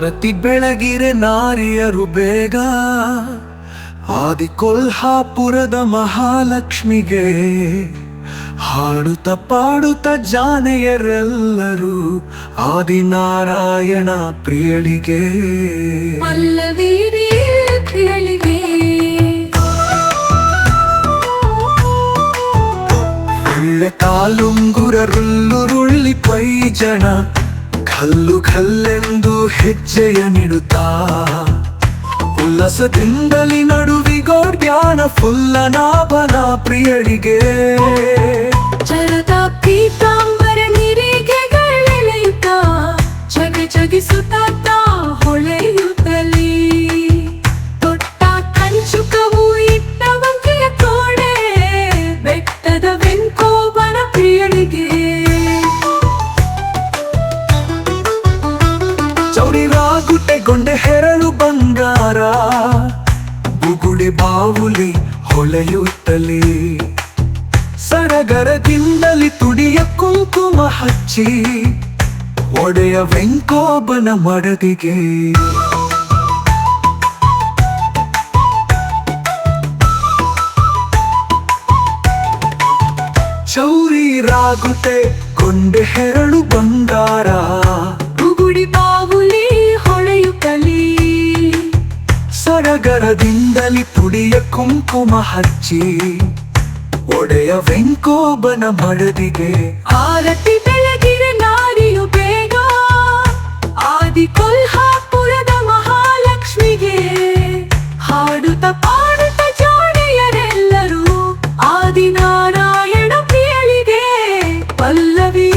ಆರತಿ ಬೆಳಗಿರೆ ನಾರಿಯರು ಬೇಗ. ಆದಿ ಕೊಲ್ಹಾಪುರದ ಮಹಾಲಕ್ಷ್ಮಿಗೆ ಹಾಡುತ್ತ ಪಾಡುತ್ತ ಜಾನೆಯರೆಲ್ಲರೂ ಆದಿನಾರಾಯಣ ಪ್ರಿಯಳಿಗೆ. ಪಲ್ಲವೀರಿ ಕೇಳಿಗೆ ಒಳ್ಳೆ ಕಾಲುಂಗುರ ರುಳ್ಳಿ ಪೈಜಣ ಕಲ್ಲು ಕಲ್ಲೆಂದು ಹೆಜ್ಜೆಯ ನೀಡುತ್ತಾ. ಉಲ್ಲಸದಿಂದಲಿ ನಡುವಿಗೋಡ್ಯಾನ ಫುಲ್ಲ ನಾಭನ ಪ್ರಿಯಳಿಗೆ. ಚರದ ಪೀತಾಂಬರ ನಿರಿಗೆಗಳೆಳೆಯುತ್ತ ಜಗ ಜಗಿಸುತ್ತ ಹೊಳೆಯುತ್ತಲೀ ಬಂಗಾರ ಬುಗುಡೆ ಬಾವುಲಿ ಹೊಳೆಯುತ್ತಲೇ. ಸರಗರದಿಂದಲಿ ತುಡಿಯ ಕುಂಕುಮ ಹಚ್ಚಿ, ಒಡೆಯ ವೆಂಕೋಬನ ಮಡದಿಗೆ. ಚೌರಿ ರಾಗುತೆ, ಕೊಂಡೆ ಹೆರಳು ಬಂಗಾರ. ಸರಗರದಿಂದಲಿ ಪುಡಿಯ ಕುಂಕುಮ ಹಚ್ಚಿ ಒಡೆಯ ವೆಂಕೋಬನ ಮಡದಿಗೆ ಆರತಿ ಬೆಳಗಿರ ನಾರಿಯು ಬೇಗ ಆದಿ ಕೊಲ್ಹಾಪುರದ ಮಹಾಲಕ್ಷ್ಮಿಗೆ ಹಾಡುತ್ತ ಪಾಡುತ್ತ ಜಾಡೆಯರೆಲ್ಲರೂ ಆದಿನಾರಾಯಣ ಪ್ರಿಯಳಿಗೆ ಪಲ್ಲವಿ.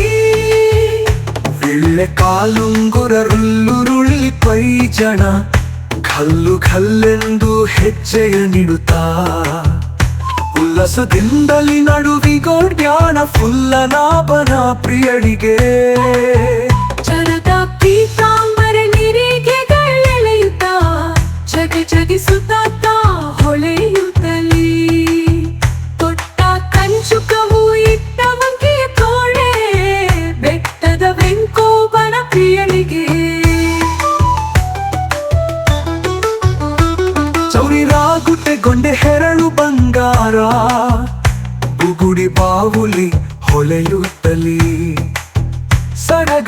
ವಿಳ್ಳೆ ಕಾಲುಂಗುರ ರುಳ್ಳಿ ಪೈಜಣ ಕಲ್ಲು ಕಲ್ಲೆಂದು ಹೆಜ್ಜೆಯ ನೀಡುತ್ತಾ. ಉಲ್ಲಸದಿಂದಲಿ ನಡುವಿಗೋಡ್ಯಾನ ಫುಲ್ಲನಾಭನ ಪ್ರಿಯಳಿಗೆ.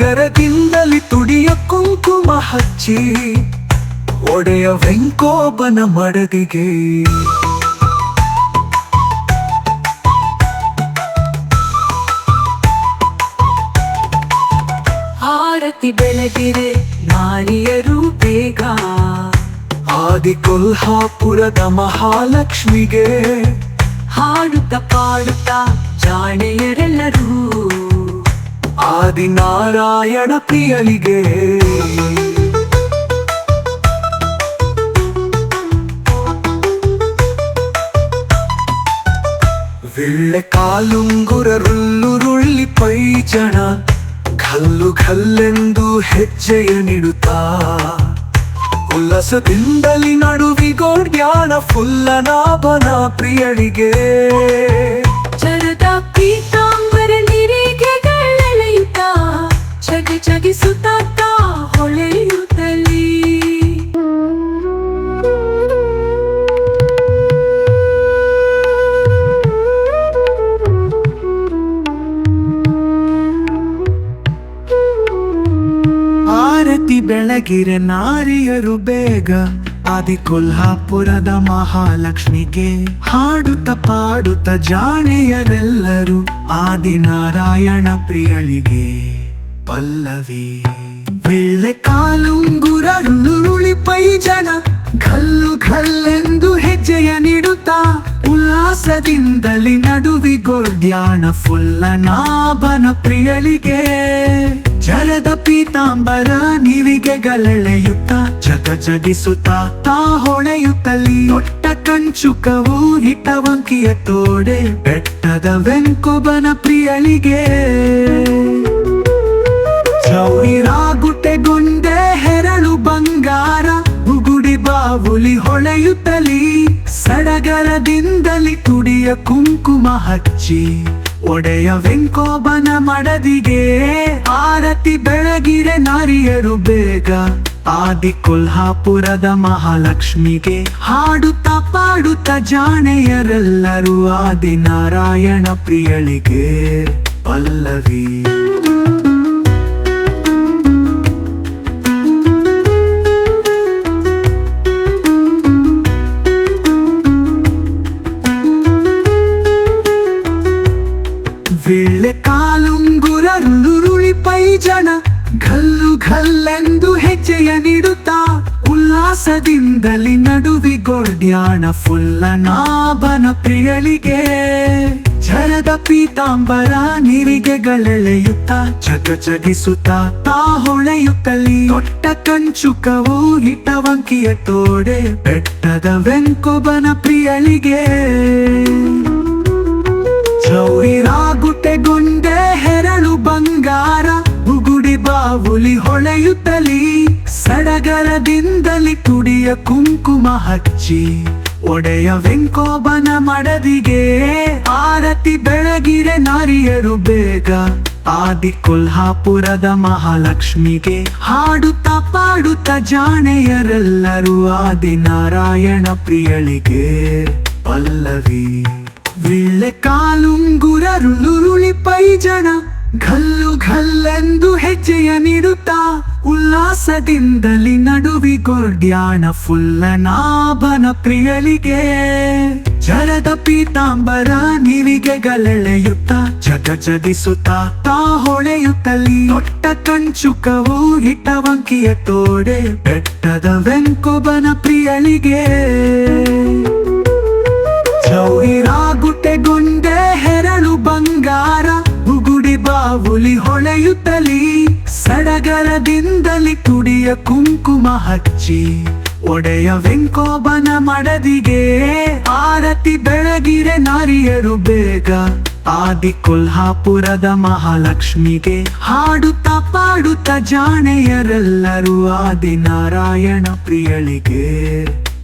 ಸಡಗರದಿಂದಲಿ ತುಡಿಯ ಕುಂಕುಮ ಹಚ್ಚಿ ಒಡೆಯ ವೆಂಕೋಬನ ಮಡದಿಗೆ. ಆರತಿ ಬೆಳಗಿರೆ ನಾರಿಯರು ಬೇಗ. ಆದಿ ಕೊಲ್ಹಾಪುರದ ಮಹಾಲಕ್ಷ್ಮಿಗೆ ಹಾಡುತ್ತ ಪಾಡುತ್ತ ಜಾಣೆಯರೆಲ್ಲರೂ. ಆದಿನಾರಾಯಣ ಕಾಲುಂಗುರ ರುಳ್ಳಿ ಪೈಜಣ ಕಲ್ಲು ಕಲ್ಲೆಂದು ಹೆಜ್ಜೆಯ ನೀಡುತ್ತಾ. ಉಲ್ಲಸದಿಂದಲಿ ನಡುವಿಗೋ ಜ್ಞಾನ, ಫುಲ್ಲನಾಭನ ಪ್ರಿಯಳಿಗೆ ಚರದ ಪೀತಾಂಬರ ಆರತಿ ಬೆಳಗಿರೆ ನಾರಿಯರು ಬೇಗ ಆದಿ ಕೊಲ್ಹಾಪುರದ ಮಹಾಲಕ್ಷ್ಮಿಗೆ. ಹಾಡುತ್ತ ಪಾಡುತ್ತ ಜಾಣೆಯರೆಲ್ಲರೂ ಆದಿನಾರಾಯಣ ಪ್ರಿಯಳಿಗೆ. ಪಲ್ಲವಿ. ವೇಳೆ ಕಾಲುಂಗುರ ನುರುಳಿ ಪೈಜನ ಕಲ್ಲು ಕಲ್ಲೆಂದು ಹೆಜ್ಜೆಯ ನೀಡುತ್ತಾ ಉಲ್ಲಾಸದಿಂದಲಿ ಫುಲ್ಲ ನಾಭನ ಪ್ರಿಯಳಿಗೆ. ಜರದ ಪೀತಾಂಬರ ನಿವಿಗೆಗಳೆಳೆಯುತ್ತ ಜಗ ಜಗಿಸುತ್ತ, ತಾ ಹೊಳೆಯುತ್ತಲಿ ಒಟ್ಟ ಕಂಚುಕವು ಹಿಟ್ಟವಂಕಿಯ ತೋಡೆ, ಬೆಟ್ಟದ ವೆಂಕೊಬನ ಪ್ರಿಯಳಿಗೆ. ಚೌರಿರಾಗುಟೆಗೊಂಡೆ ಹೆರಳು ಬಂಗಾರ, ಉಗುಡಿ ಬಾವುಲಿ ಹೊಳೆಯುತ್ತಲಿ. ಸಡಗರದಿಂದಲಿ ತುಡಿಯ ಕುಂಕುಮ ಹಚ್ಚಿ. ಒಡೆಯ ವೆಂಕೋಬನ ಮಡದಿಗೆ, ಆರತಿ ಬೆಳಗಿರೆ ನಾರಿಯರು ಬೇಗ. ಆದಿ ಕೊಲ್ಹಾಪುರದ ಮಹಾಲಕ್ಷ್ಮಿಗೆ, ಹಾಡುತ್ತ ಪಾಡುತ್ತ ಜಾಣೆಯರೆಲ್ಲರೂ ಆದಿ ನಾರಾಯಣ ಪ್ರಿಯಳಿಗೆ. ಪಲ್ಲವಿ. ವೇಳೆ ಕಾಲುಂಗುರರುಳಿ ಪೈಜನ ಗಲ್ಲು ಗಲ್ಲೆಂದು ಹೆಜ್ಜೆಯ ನೀಡುತ್ತಾ ಉಲ್ಲಾಸದಿಂದಲಿ ಫುಲ್ಲ ನಾಭನ ಪ್ರಿಯಳಿಗೆ. ಝರದ ಪೀತಾಂಬರ ನಿರಿಗೆಗಳೆಳೆಯುತ್ತ ಚಕಚಗಿಸುತ್ತ ತಾ ಹೊಳೆಯುತ್ತಲಿ ಕೊಟ್ಟ ಕಂಚುಕವು ಹಿಟವಂಕಿಯ ತೋಡೆ ಬೆಟ್ಟದ ವೆಂಕೊಬನ ಪ್ರಿಯಳಿಗೆ. ಚೌರಿರಾಗುಟೆಗೊಂಡೆ ಹೆರಳು ಬಂಗಾರ, ಉಗುಡಿ ಬಾವುಲಿ ಹೊಳೆಯುತ್ತಲಿ. ಸಡಗರದಿಂದಲಿ ತುಡಿಯ ಕುಂಕುಮ ಹಚ್ಚಿ, ಒಡೆಯ ವೆಂಕೋಬನ ಮಡದಿಗೆ. ಆರತಿ ಬೆಳಗಿರೆ ನಾರಿಯರು ಬೇಗ, ಆದಿ ಕೊಲ್ಹಾಪುರದ ಮಹಾಲಕ್ಷ್ಮಿಗೆ. ಹಾಡುತ್ತ ಪಾಡುತ್ತ ಜಾಣೆಯರೆಲ್ಲರೂ ಆದಿ ನಾರಾಯಣ ಪ್ರಿಯಳಿಗೆ. ಪಲ್ಲವಿ. ವಿಳ್ಳೆ ಕಾಲುಂಗುರರುಳುರುಳಿ ಪೈಜಣ ಘಲ್ಲು ಘಲ್ಲೆಂದು ಹೆಜ್ಜೆಯ ನೀಡುತ್ತಾ ಉಲ್ಲಾಸದಿಂದಲಿ ಫುಲ್ಲ ನಾಭನ ಪ್ರಿಯಳಿಗೆ. ಜಲದ ಪೀತಾಂಬರ ಜಗ ಜಗಿಸುತ್ತಾ ತಾ ಹೊಳೆಯುತ್ತಲಿ ದೊಡ್ಡ ಕಂಚುಕವು ಹಿಟವಂಕಿಯ ತೋಡೆ, ಬೆಟ್ಟದ ವೆಂಕೊಬನ ಪ್ರಿಯಳಿಗೆ. ಬಾವುಲಿ ಹೊಳೆಯುತ್ತಲಿ ಸಡಗರದಿಂದಲಿ ತುಡಿಯ ಕುಂಕುಮ ಹಚ್ಚಿ ಒಡೆಯ ವೆಂಕೋಬನ ಮಡದಿಗೆ ಆರತಿ ಬೆಳಗಿರೆ ನಾರಿಯರು ಬೇಗ ಆದಿ ಕೊಲ್ಹಾಪುರದ ಮಹಾಲಕ್ಷ್ಮಿಗೆ ಹಾಡುತ್ತ ಪಾಡುತ್ತ ಜಾಣೆಯರೆಲ್ಲರೂ ಆದಿ ನಾರಾಯಣ ಪ್ರಿಯಳಿಗೆ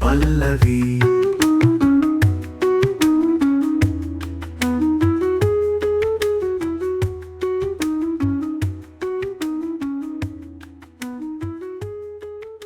ಪಲ್ಲವಿ.